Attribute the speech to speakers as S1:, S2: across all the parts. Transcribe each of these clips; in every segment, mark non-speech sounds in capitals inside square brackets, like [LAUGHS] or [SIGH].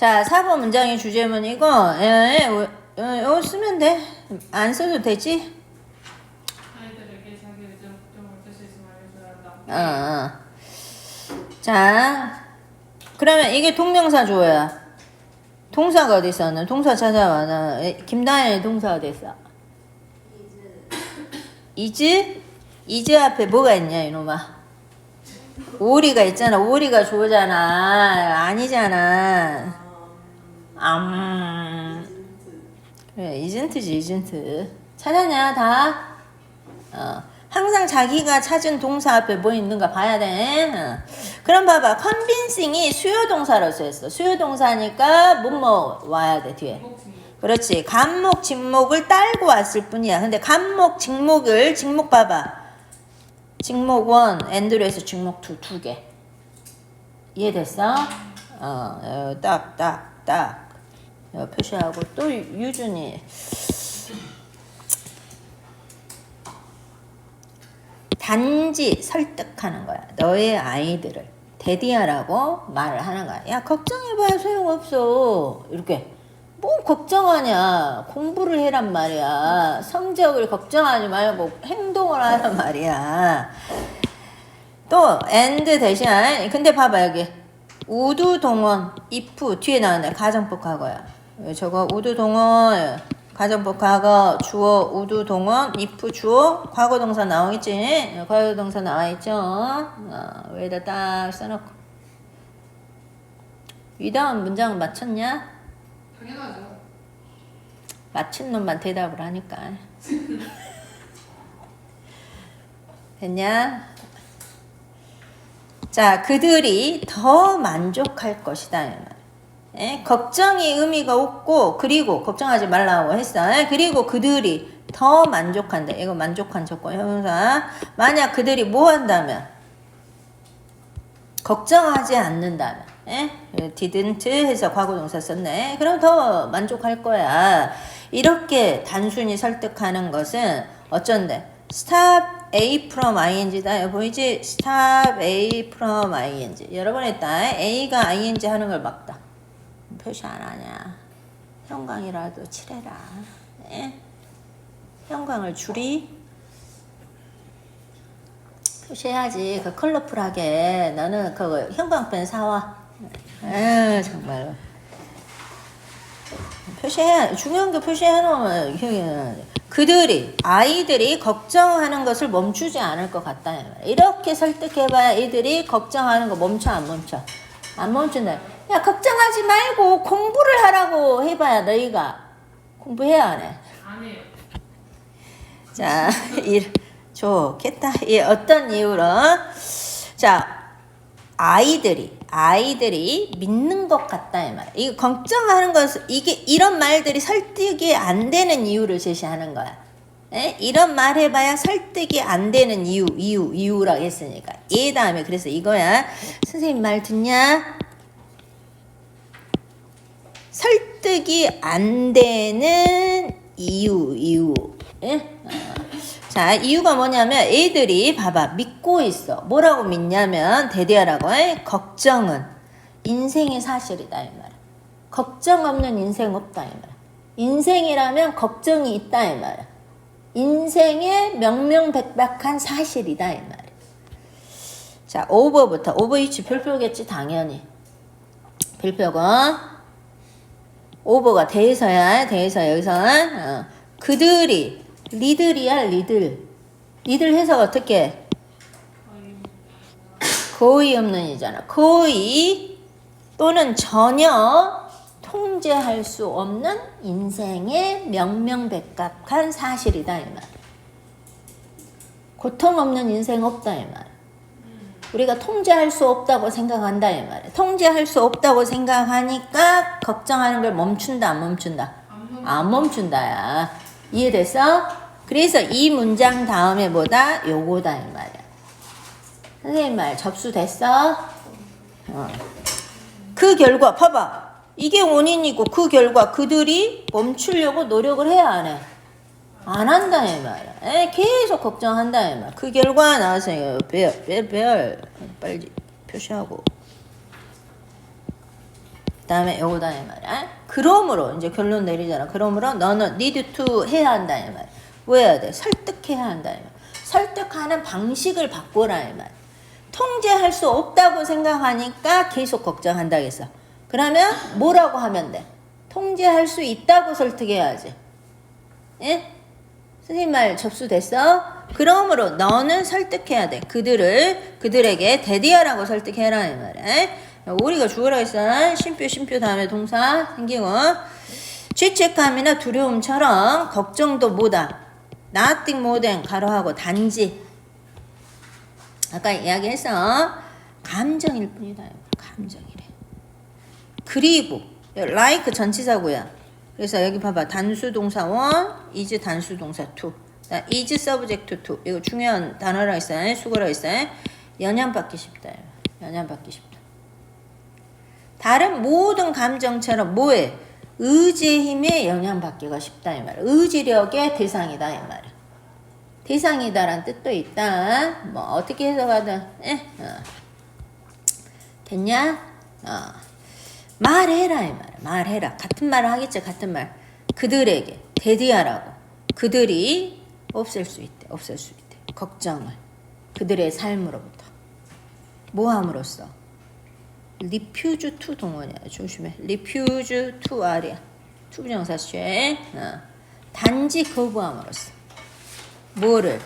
S1: 자, 4번 문장의 주제문이고, 예, 예, 어, 어, 이거 쓰면 돼. 안 써도 되지? 어. 어. 자, 그러면 이게 동명사 조야. 동사가 어디 있었나? 동사 찾아와. 나 김다현의 동사 어디 있어? 이즈? 이즈 앞에 뭐가 있냐, 이놈아? 오리가 있잖아. 오리가 조잖아. 아니잖아. 암. 그래, 이젠트지, 이젠트. 찾았냐, 다? 어. 항상 자기가 찾은 동사 앞에 뭐 있는가 봐야 돼. 어. 그럼 봐봐. 컨빈싱이 수요 동사로서 했어. 수요 동사니까 뭐뭐 와야 돼, 뒤에. 그렇지. 간목, 직목을 딸고 왔을 뿐이야. 근데 간목, 직목을, 직목 봐봐. 직목 원, 엔드로에서 직목 투, 두 개. 이해됐어? 어, 어, 딱, 딱, 딱. 어, 표시하고 또 유- 유준이. 단지 설득하는 거야. 너의 아이들을 대디하라고 말을 하는 거야. 야, 걱정해봐야 소용없어. 이렇게. 뭐 걱정하냐. 공부를 해란 말이야. 성적을 걱정하지 말고 행동을 하란 말이야. 또 and 대신 근데 봐봐 여기 우두 동원 if 뒤에 나왔네 가정법 과거야 저거 우두 동원 가정법 과거 주어 우두 동원 if 주어 과거 동사 나오겠지 과거 동사 나와 있죠 어, 여기다 딱 써놓고 이 다음 문장 맞췄냐
S2: 당연하죠.
S1: 맞힌 놈만 대답을 하니까 됐냐? 자, 그들이 더 만족할 것이다. 이 말. 예? 걱정이 의미가 없고 그리고 걱정하지 말라고 했어. 예? 그리고 그들이 더 만족한다. 이거 만족한 조건 형용사. 만약 그들이 뭐 한다면 걱정하지 않는다면 예? didn't 해서 과거동사 썼네. 그럼 더 만족할 거야. 이렇게 단순히 설득하는 것은 어쩐데? stop A from ing다. 보이지? stop A from ing. 여러 번 했다. A가 ing 하는 걸 막다. 표시 안 하냐. 형광이라도 칠해라. 예? 형광을 줄이 표시해야지. 그 컬러풀하게. 너는 그거 형광펜 사와. 에 정말로. 표시해 중요한 게 표시해 놓으면 그들이 아이들이 걱정하는 것을 멈추지 않을 것 같다 이렇게 설득해봐야 애들이 걱정하는 거 멈춰 안 멈춰 안 멈춘다 야 걱정하지 말고 공부를 하라고 해봐야 너희가 공부해야 안 해. 자, [LAUGHS] 일 좋겠다. 예, 어떤 이유로? 자, 아이들이 아이들이 믿는 것 같다 이 말. 이 걱정하는 것은 이게 이런 말들이 설득이 안 되는 이유를 제시하는 거야. 에? 이런 말 해봐야 설득이 안 되는 이유, 이유, 이유라고 했으니까. 이 다음에 그래서 이거야. 선생님 말 듣냐? 설득이 안 되는 이유, 이유. 예? 어. 자, 이유가 뭐냐면 애들이 봐봐 믿고 있어. 뭐라고 믿냐면 대대하라고 해. 걱정은 인생의 사실이다 이 말. 걱정 없는 인생 없다 이 말. 인생이라면 걱정이 있다 이 말. 인생의 명명백백한 사실이다 이 말. 자, 오버부터 오버 이치 별표겠지 당연히. 별표가 오버가 대해서야 대해서 여기서는 어. 그들이 리들이야 리들 리들 해서 어떻게 거의 없는 이잖아 거의 또는 전혀 통제할 수 없는 인생의 명명백각한 사실이다 이 말. 고통 없는 인생 없다 이 말. 우리가 통제할 수 없다고 생각한다 이 말이야. 통제할 수 없다고 생각하니까 걱정하는 걸 멈춘다 안 멈춘다. 안안 멈춘다야. 이해됐어? 그래서 이 문장 다음에 뭐다? 요거다 이 말이야. 선생님 말 접수됐어? 어. 그 결과 봐봐. 이게 원인이고 그 결과 그들이 멈추려고 노력을 해야 안 해. 안 한다 이 말이야. 에, 계속 걱정한다 이 말. 그 결과 나왔어요. 별, 별, 별. 빨리 표시하고. 다음에 요거다 이 말이야. 그러므로 이제 결론 내리잖아. 그러므로 너는 need to 해야 한다 이 말. 왜 해야 돼? 설득해야 한다 이 말. 설득하는 방식을 바꿔라 이 말. 통제할 수 없다고 생각하니까 계속 걱정한다겠어. 그러면 뭐라고 하면 돼? 통제할 수 있다고 설득해야지. 예? 선생님 말 접수됐어? 그러므로 너는 설득해야 돼. 그들을 그들에게 대디하라고 설득해라 이 말이야. 우리가 죽으라 했어. 심표 심표 다음에 동사 생기고 죄책감이나 두려움처럼 걱정도 뭐다. nothing more than 가로하고 단지 아까 이야기했어. 감정일 뿐이다. 감정이래. 그리고 like 전치사고야. 그래서 여기 봐봐. 단수 동사 원, is 단수 동사 투. 자, is subject to. 이거 중요한 단어라 있어요. 수거라 있어요. 연연받기 쉽다. 연연받기 쉽다. 다른 모든 감정처럼 뭐에 의지의 힘에 영향받기가 쉽다 이 말이야. 의지력의 대상이다 이 말이야. 대상이다란 뜻도 있다. 뭐 어떻게 해석하든 에? 어. 됐냐? 어. 말해라 이 말. 말해라. 같은 말을 하겠지. 같은 말. 그들에게 대디하라고. 그들이 없앨 수 있대. 없앨 수 있대. 걱정을. 그들의 삶으로부터. 모함으로써. 리퓨즈 투 동원이야. 조심해. 리퓨즈 투 아리야. 투부정사 쉐. 어. 단지 거부함으로써. 뭐를?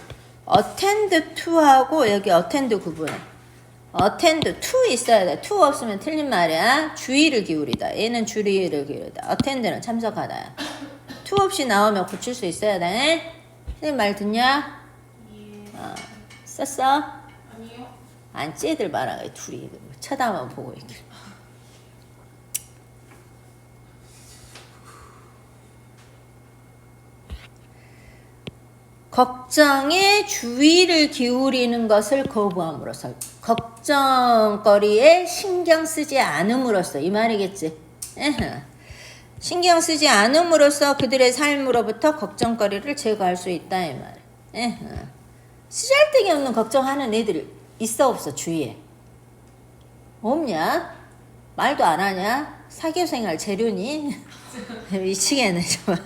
S1: attend to하고 여기 attend 구분해. Attend to 있어야 돼. to 없으면 틀린 말이야. 주의를 기울이다. 얘는 주의를 기울이다. attend는 참석하다야. to 없이 나오면 고칠 수 있어야 돼. 선생님 말 듣냐?
S2: 예.
S1: 어, 썼어?
S2: 아니요.
S1: 안 쟤들 말아가 둘이 쳐다만 보고 있길. 걱정에 주의를 기울이는 것을 거부함으로써 걱정거리에 신경 쓰지 않음으로써 이 말이겠지. 신경 쓰지 않음으로써 그들의 삶으로부터 걱정거리를 제거할 수 있다 이 말. 쓰잘데기 없는 걱정하는 애들 있어 없어 주위에 없냐? 말도 안 하냐? 사교생활 재료니? [LAUGHS] 미치겠네 정말.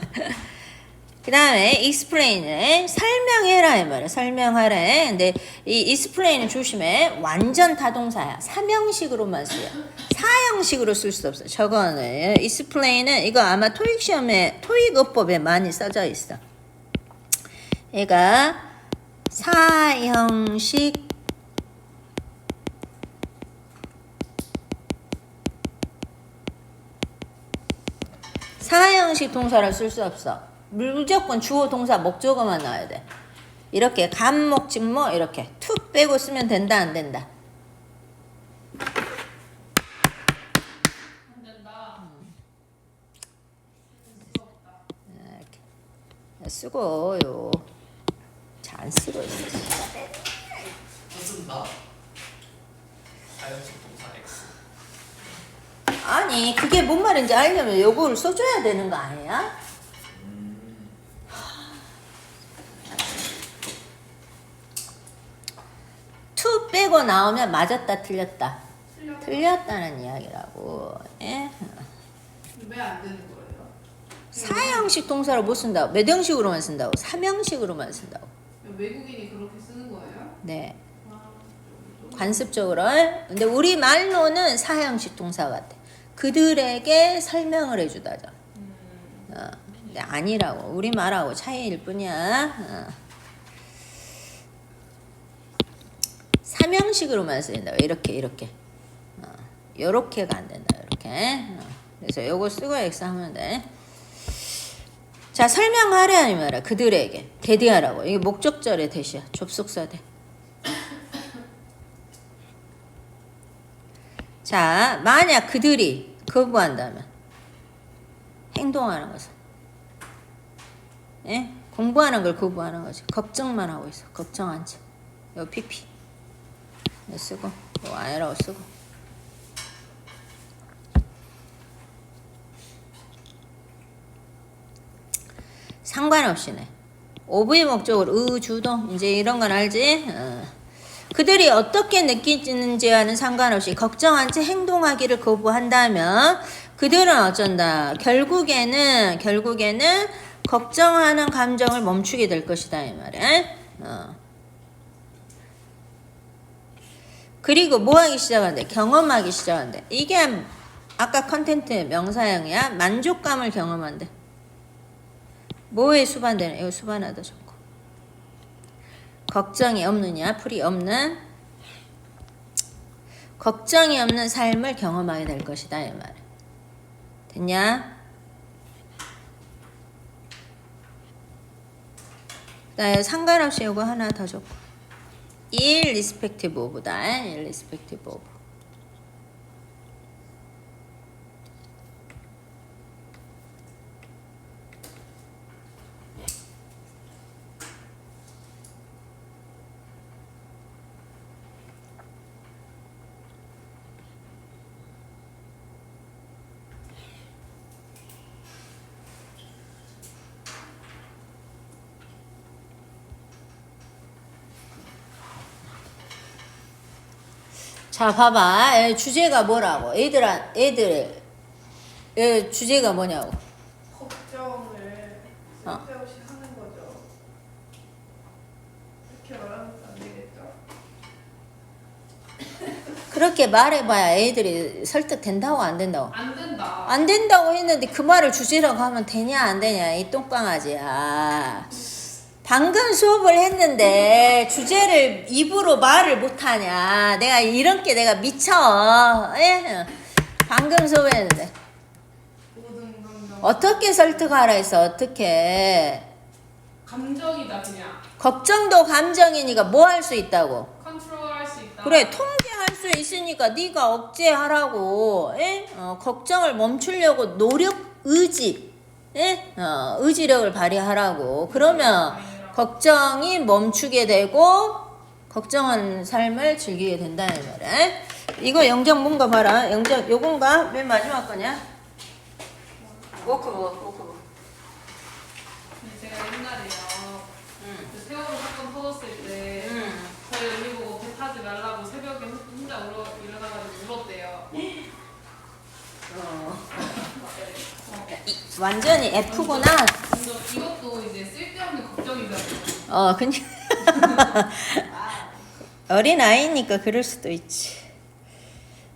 S1: 그 다음에 explain을 설명해라 이 말이야. 설명하라. 근데 이 explain은 조심해. 완전 타동사야. 사명식으로만 쓰여. 사형식으로 쓸 수 없어. 저거는 explain은 이거 아마 토익 시험에 토익 어법에 많이 써져 있어. 얘가 사형식 사형식 동사를 쓸 수 없어. 무조건 주어 동사 목적어만 나와야 돼. 이렇게 감목 직목 이렇게 투 빼고 쓰면 된다 안 된다.
S2: 안 된다.
S1: 이렇게 쓰고요. 잘 안 쓰고 있어.
S3: 쓴다. 자연식 동사 X.
S1: 아니 그게 뭔 말인지 알려면 요거를 써줘야 되는 거 아니야? 투 빼고 나오면 맞았다 틀렸다. 틀렸다는 이야기라고. 예?
S2: 왜안 되는 거예요?
S1: 사형식 동사를 못 쓴다고. 몇 형식으로만 쓴다고. 삼형식으로만 쓴다고.
S2: 외국인이 그렇게 쓰는 거예요?
S1: 네.
S2: 아,
S1: 관습적으로. 근데 우리 말로는 사형식 동사 같아. 그들에게 설명을 해주다죠.
S2: 음,
S1: 어, 근데 아니라고. 우리 말하고 차이일 뿐이야. 어. 삼형식으로만 쓰인다 이렇게 이렇게 어, 요렇게가 안 된다 이렇게 어. 그래서 요거 쓰고 X 하면 돼 자 설명하래 아니면 그들에게 대디하라고 이게 목적절의 대시야 접속사 대 자, 만약 그들이 거부한다면 행동하는 것은 예? 공부하는 걸 거부하는 거지. 걱정만 하고 있어. 걱정한 채. 요 PP 쓰고 요 아니라고 쓰고 상관없이네. 오브의 목적으로 의, 주동 이제 이런 건 알지? 어. 그들이 어떻게 느끼는지와는 상관없이 걱정한 채 행동하기를 거부한다면 그들은 어쩐다. 결국에는 결국에는 걱정하는 감정을 멈추게 될 것이다 이 말이야. 어. 그리고 뭐 하기 시작한대? 경험하기 시작한대. 이게 아까 컨텐트 명사형이야. 만족감을 경험한대. 뭐에 수반되는? 이거 수반하다 좋고. 걱정이 없느냐? 풀이 없는 걱정이 없는 삶을 경험하게 될 것이다 이 말. 됐냐? 나 상관없이 이거 하나 더 줘. Irrespective of다. irrespective of. 자, 봐봐. 에, 주제가 뭐라고? 애들아, 애들. 에, 주제가 뭐냐고?
S2: 걱정을
S1: 어.
S2: 쓸데없이 하는 거죠. 이렇게 말하면 안 되겠죠?
S1: 그렇게 말해봐야 애들이 설득된다고 안 된다고?
S2: 안 된다.
S1: 안 된다고 했는데 그 말을 주제라고 하면 되냐 안 되냐 이 똥강아지야. 방금 수업을 했는데 주제를 입으로 말을 못하냐. 내가 이런 게 내가 미쳐. 예? 방금 수업했는데. 어떻게 설득하라 했어 어떻게
S2: 감정이다 그냥.
S1: 걱정도 감정이니까 뭐 할 수 있다고
S2: 컨트롤할 수 있다.
S1: 그래 통제할 수 있으니까 네가 억제하라고 예? 어, 걱정을 멈추려고 노력 의지 예? 어, 의지력을 발휘하라고 그러면 걱정이 멈추게 되고 걱정한 삶을 즐기게 된다는 말이야 이거 영적 뭔가 봐라 영적 요건가 맨 마지막 거냐 워크북 워크북
S2: 근데 제가 옛날에요.
S1: 음.
S2: 그 세월호 사건 터졌을 때
S1: 음.
S2: 저희 언니 보고 배 타지 말라고 새벽에 혼자 울어 일어나가지고 울었대요.
S1: 어. [LAUGHS] 이- 완전히 F구나
S2: 근데 이것도 이제 쓸데없는 걱정이잖아요.
S1: 어, 그냥 [LAUGHS] 어린 아이니까 그럴 수도 있지.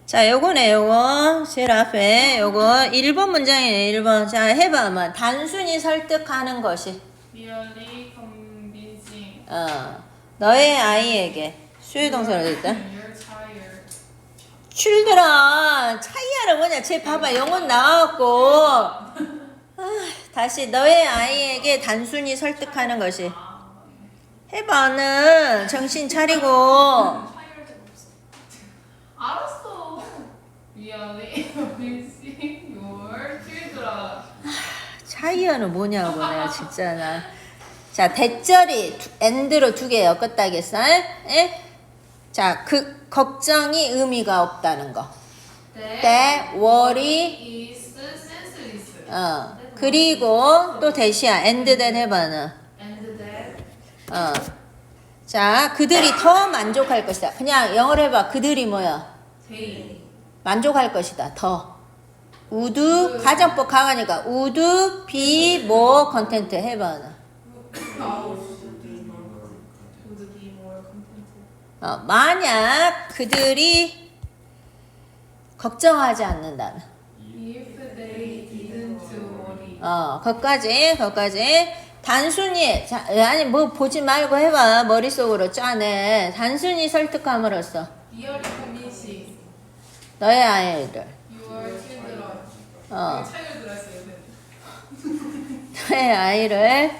S1: 자, 요거네, 요거. 제일 앞에 요거 1번 문장이네, 1번. 자, 해봐, 만 단순히 설득하는 것이.
S2: Really convincing.
S1: 어, 너의 아이에게. 수요 동사로 됐다.
S2: You're tired.
S1: 출들아, 차이야는 뭐냐? 쟤 봐봐, 영혼 나왔고. 아, 다시 너의 아이에게 단순히 설득하는 것이.
S2: 아,
S1: 해봐는 정신 차리고.
S2: 알았어. Your children.
S1: 차이어는 뭐냐고 내가 진짜 나. 자 대절이 두- 엔드로 두 개 엮었다겠어? 에? 자, 그 걱정이 의미가 없다는 거. That worry
S2: is senseless.
S1: 어. 그리고 또 대시야. 엔드 된 해봐는.
S2: And that
S1: 어. 자, 그들이 더 만족할 것이다. 그냥 영어로 해봐. 그들이 뭐야?
S2: they
S1: 만족할 것이다. 더. 우드 가정법 강하니까 우드 비모 컨텐트 해봐는.
S2: would be more content.
S1: 어, 만약 그들이 걱정하지 않는다면, 어, 거기까지, 거기까지. 단순히, 자, 아니, 뭐 보지 말고 해봐. 머릿속으로 짜내. 단순히 설득함으로써 너의
S2: children.
S1: 어,
S2: 차이를 들었어요.
S1: 너의 아이를,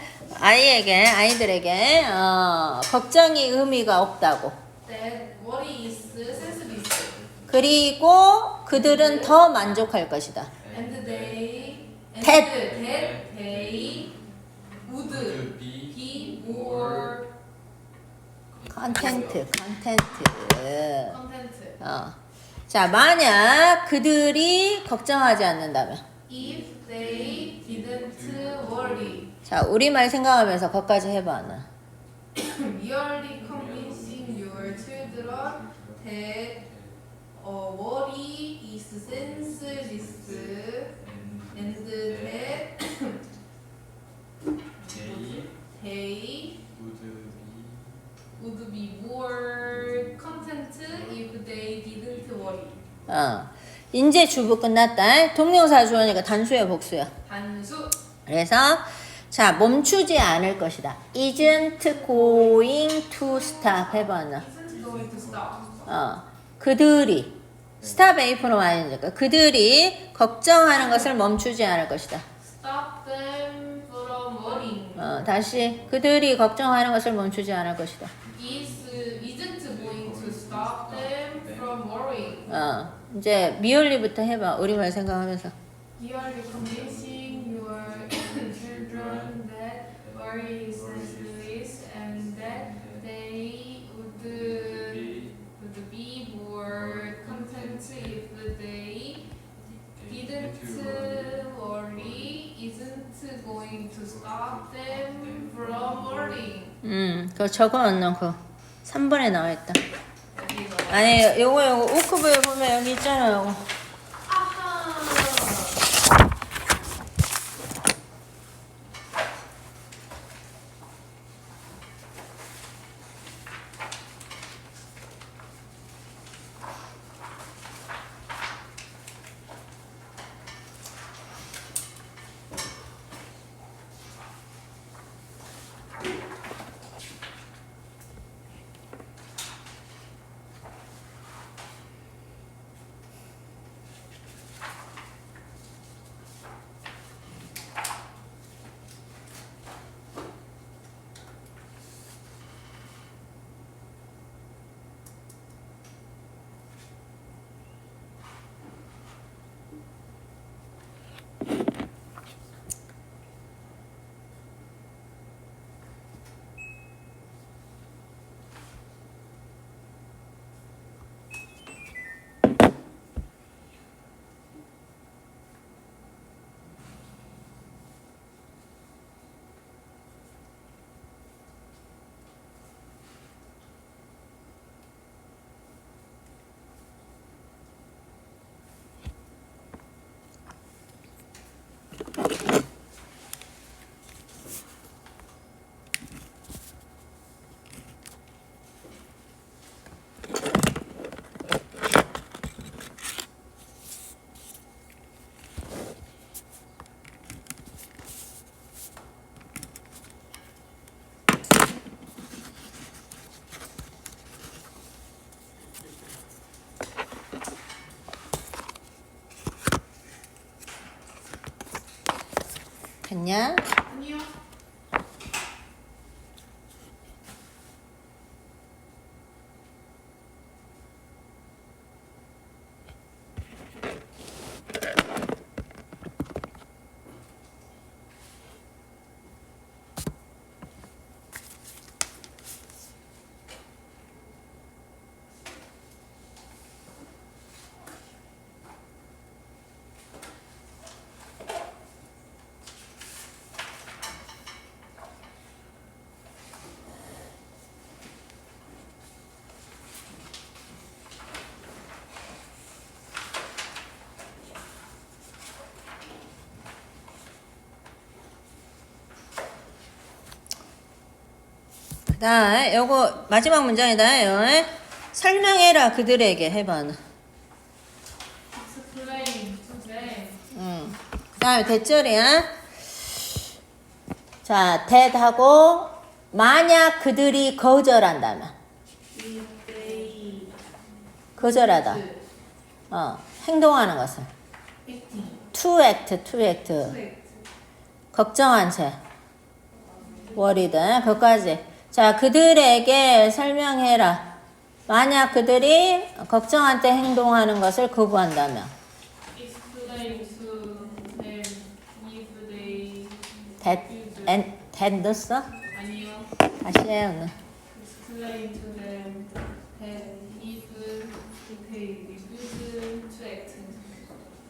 S1: 아이에게, 아이들에게, 어, 걱정이 의미가 없다고.
S2: Senseless.
S1: 그리고 그들은 더 만족할 것이다.
S2: And they
S1: That.
S2: that they would
S3: Would be
S2: be more
S1: 컨텐트, 컨텐트.
S2: content
S1: 어. 자, 만약 그들이 걱정하지 않는다면.
S2: if they didn't worry.
S1: 자, 우리말 생각하면서 거기까지 해봐, 나.
S2: Merely convincing your children that uh, worry is senseless
S3: and that
S2: they they
S3: would be
S2: would be more content if they didn't worry.
S1: 어. 이제 주부 끝났다. 동명사 주어니까 단수야, 복수야.
S2: 단수
S1: 그래서 자, 멈추지 않을 것이다. isn't going to stop 해봐 나.
S2: isn't going to stop.
S1: 어. 그들이 stop A프로 많이 니까 그들이 걱정하는 것을 멈추지 않을 것이다.
S2: Stop them from worrying.
S1: 어 다시 그들이 걱정하는 것을 멈추지 않을 것이다.
S2: Is isn't going to stop them from worrying.
S1: 어 이제 미연리부터 해봐 우리말 생각하면서.
S2: You are convincing your children that worry is
S1: 음 그거 적어 놓고 3번에 나와 있다.
S2: 여기서
S1: 아니 요거 요거 우크부에 보면 여기 있잖아요. 요거.
S2: 아하.
S1: 됐냐?
S2: 아니요.
S1: 다음 요거 마지막 문장이다. 요. 설명해라 그들에게 해봐. 너.
S2: Explain to them.
S1: 음. 그다음에 대절이야. 자, 대하고 만약 그들이 거절한다면 거절하다. 어, 행동하는
S2: acting.
S1: to act, to act. 걱정한 채. worried. 그까지. 자, 그들에게 설명해라. 만약 그들이 걱정한 때 행동하는 것을 거부한다면 that and 넣었어?
S2: 아니요.
S1: 다시 해요. 너.
S2: Explain to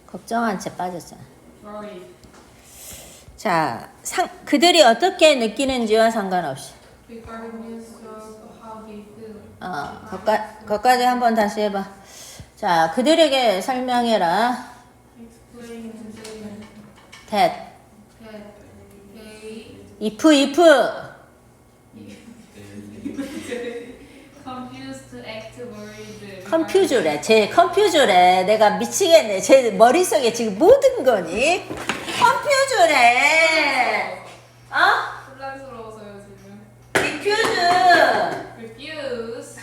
S1: 걱정한 채 빠졌잖아.
S2: worry,
S1: 자, 상, 그들이 어떻게 느끼는지와 상관없이.
S2: Regardless of how they feel.
S1: 어, 거까, 거까지 한번 다시 해봐. 자, 그들에게 설명해라.
S2: Explain to them
S1: that,
S2: that they
S1: if, if,
S2: confused act worried.
S1: 컴퓨저래. 제 컴퓨저래. 내가 미치겠네. 제 머릿속에 지금 모든 거니? 컴퓨저래. 어?
S2: 혼란스러워서요 지금.
S1: 리퓨즈.
S2: Refuse.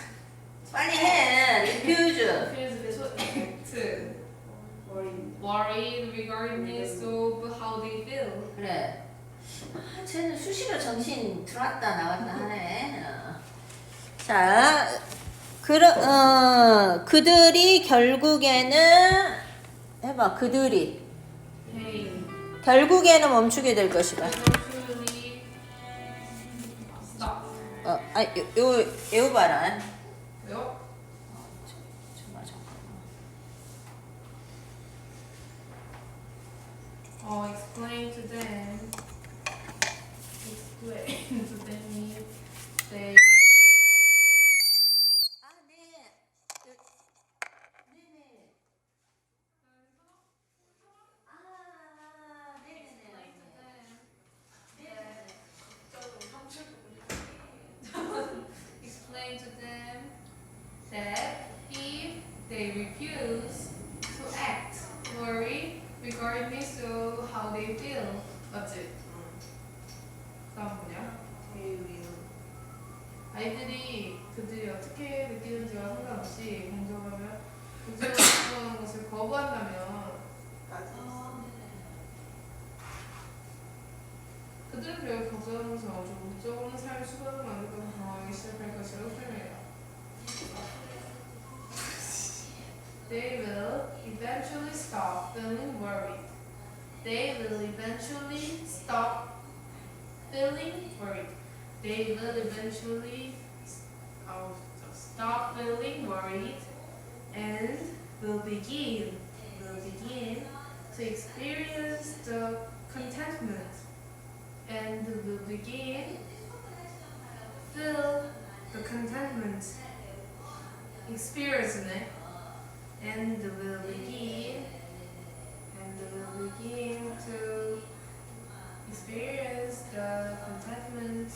S1: 빨리 해. 리퓨즈.
S2: Refuse to act. Worried regardless of how they feel.
S1: 그래. 아, 쟤는 수시로 정신 들어왔다 나왔다 하네. 어. 자, 그러, 어, 그들이 결국에는 해봐. 그들이
S2: Hey.
S1: 결국에는 멈추게 될 것이다. 어, 아, 요, 요, 요 봐라.
S2: 왜요?
S1: 잠깐만, 잠깐만.
S2: Oh, explain to them. Explain to them if they. 하면서 좀 목적으로는 삶을 수반을 만들고 당하기 시작할 것이라고 설명해요. They will eventually stop feeling worried. They will eventually stop feeling worried. They will eventually oh, stop feeling worried and will begin will begin to experience the contentment and will begin feel the contentment experience it. And will begin and will begin to experience the contentment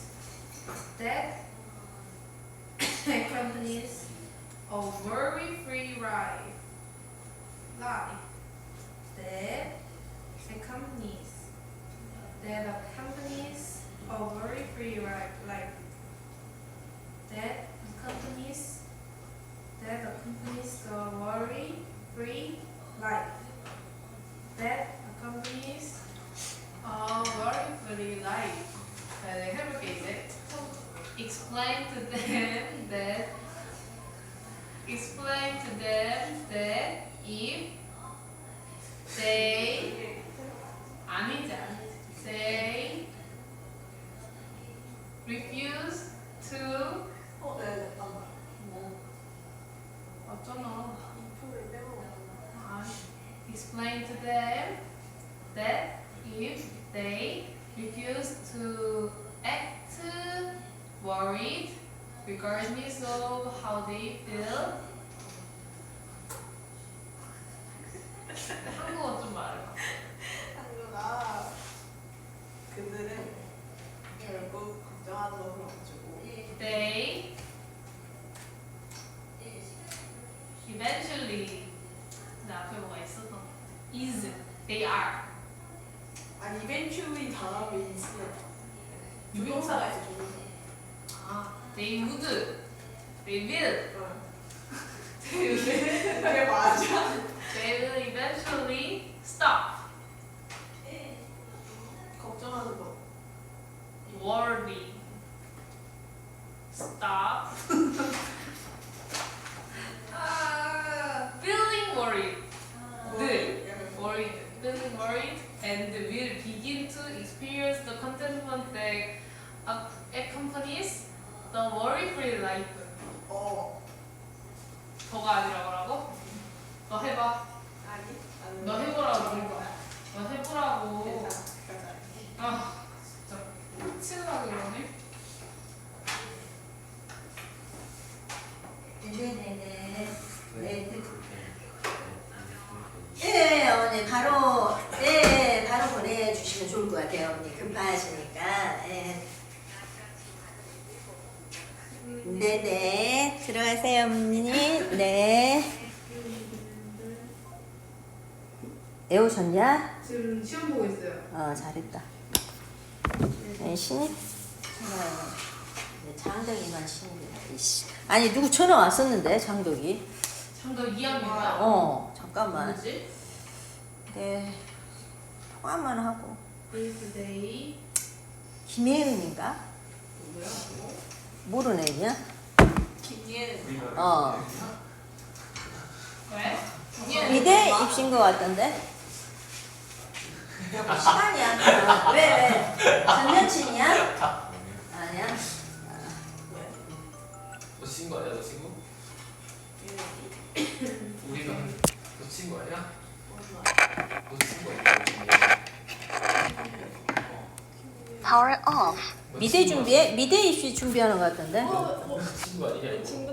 S2: that [COUGHS] accompanies a worry-free life life that accompanies that the companies are worry-free, right? Like that Oh, [LAUGHS] and will begin to experience the contentment that ac- accompanies the worry-free life.
S4: 어
S2: 더가 아니라 뭐라고? 너 해봐.
S4: 아니 나는
S2: 너 해보라고 그러니까. 너 해보라고.
S4: 괜찮아 가자
S2: 아, 진짜 치느라 그러네.
S1: 네네네. 네. 예, 어머니 바로 예, 바로 보내주시면 좋을 것 같아요. 어머니 급하시니까. 예. 네네. 들어가세요, 어머니. 네. 외우셨냐?
S4: 지금 시험 보고 있어요.
S1: 어, 잘했다. 네, 신입? 네, 장덕이만 신입이다. 이씨. 아니, 누구 전화 왔었는데, 장덕이.
S2: 참더 이해합니다.
S1: 어, 잠깐만.
S2: 뭐지?
S1: 네. 통화만 하고.
S2: birthday
S1: 김혜은인가?
S2: 누구야?
S1: 모르는 애냐?
S4: 김예은.
S1: 어.
S2: 왜?
S1: 미대 입신 것 같던데? 시간이야. 어, 왜, 왜? 전 여친이야? 아니야?
S3: 너 친구 아니야 너 친구? 우리가 너 친구 아니야?
S5: Power off.
S3: 너
S1: 미대 준비해? 미대 입시 준비하는 것 같던데?